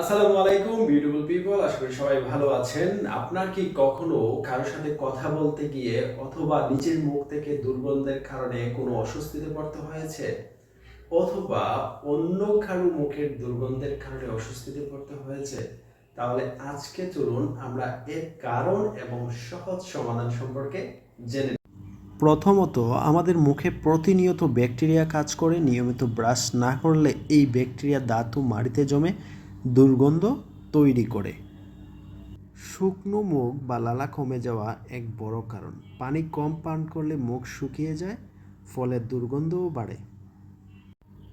আসসালামু আলাইকুম beautiful people আশা করি সবাই ভালো আছেন। আপনার কি কখনো কারোর সাথে কথা বলতে গিয়ে অথবা নিজের মুখ থেকে দুর্গন্ধের কারণে কোনো অস্বস্তিতে পড়তে হয়েছে? অথবা অন্য কারও মুখের দুর্গন্ধের কারণে অস্বস্তিতে পড়তে হয়েছে? তাহলে আজকে চলুন আমরা এর কারণ এবং সহজ সমাধান সম্পর্কে জেনে প্রথমত, আমাদের মুখে প্রতিনিয়ত ব্যাকটেরিয়া কাজ করে, নিয়মিত ব্রাশ না করলে এই ব্যাকটেরিয়া দাঁত মাড়িতে জমে দুর্গন্ধ তৈরি করে। শুকনো মুখ বা লালা কমে যাওয়া এক বড় কারণ। পানি কম পান করলে মুখ শুকিয়ে যায়, ফলে দুর্গন্ধও বাড়ে।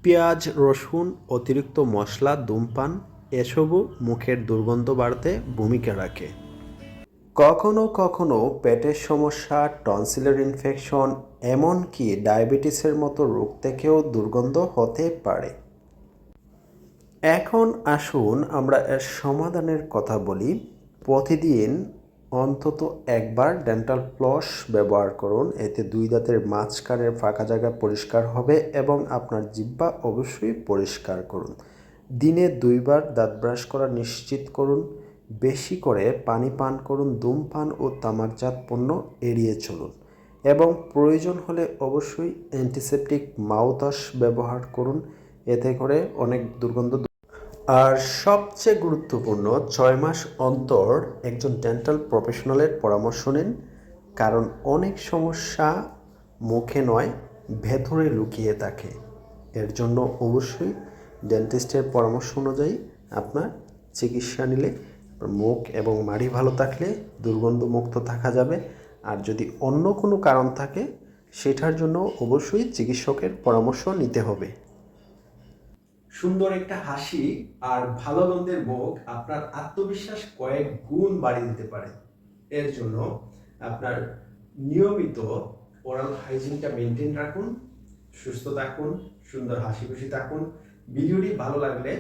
পেঁয়াজ, রসুন, অতিরিক্ত মশলা ধূমপান এসবও মুখের দুর্গন্ধ বাড়তে ভূমিকা রাখে। কখনো কখনো পেটের সমস্যা, টনসিলের ইনফেকশন এমনকি ডায়াবেটিসের মতো রোগ থেকেও দুর্গন্ধ হতে পারে। এখন আসুন আমরা এর সমাধানের কথা বলি। প্রতিদিন অন্তত একবার ডেন্টাল ফ্লস ব্যবহার করুন। এতে দুই দাঁতের মাঝখানের ফাঁকা জায়গা পরিষ্কার হবে এবং আপনার জিহ্বা অবশ্যই পরিষ্কার করুন। দিনে দুইবার দাঁত ব্রাশ করা নিশ্চিত করুন। বেশি করে পানি পান করুন। ধূমপান ও তামাকজাত পণ্য এড়িয়ে চলুন। এবং প্রয়োজন হলে অবশ্যই অ্যান্টিসেপটিক মাউথওয়াশ ব্যবহার করুন। এতে করে অনেক দুর্গন্ধ আর সবচেয়ে গুরুত্বপূর্ণ, ছয় মাস অন্তর একজন ডেন্টাল প্রফেশনালের পরামর্শ নিন, কারণ অনেক সমস্যা মুখে নয়, ভেতরে লুকিয়ে থাকে। এর জন্য অবশ্যই ডেন্টিস্টের পরামর্শ অনুযায়ী আপনার চিকিৎসা নিলে মুখ এবং মাড়ি ভালো থাকলে দুর্গন্ধমুক্ত থাকা যাবে। আর যদি অন্য কোনো কারণ থাকে, সেটার জন্য অবশ্যই চিকিৎসকের পরামর্শ নিতে হবে। সুন্দর একটা হাসি আর ভালো গন্ধের মুখ আপনার আত্মবিশ্বাস কয়েক গুণ বাড়িয়ে দিতে পারে। এর জন্য আপনার নিয়মিত ওরাল হাইজিনটা মেনটেন রাখুন, সুস্থ থাকুন, সুন্দর হাসি খুশি থাকুন। ভিডিওটি ভালো লাগলে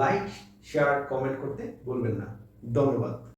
লাইক শেয়ার কমেন্ট করতে ভুলবেন না। ধন্যবাদ।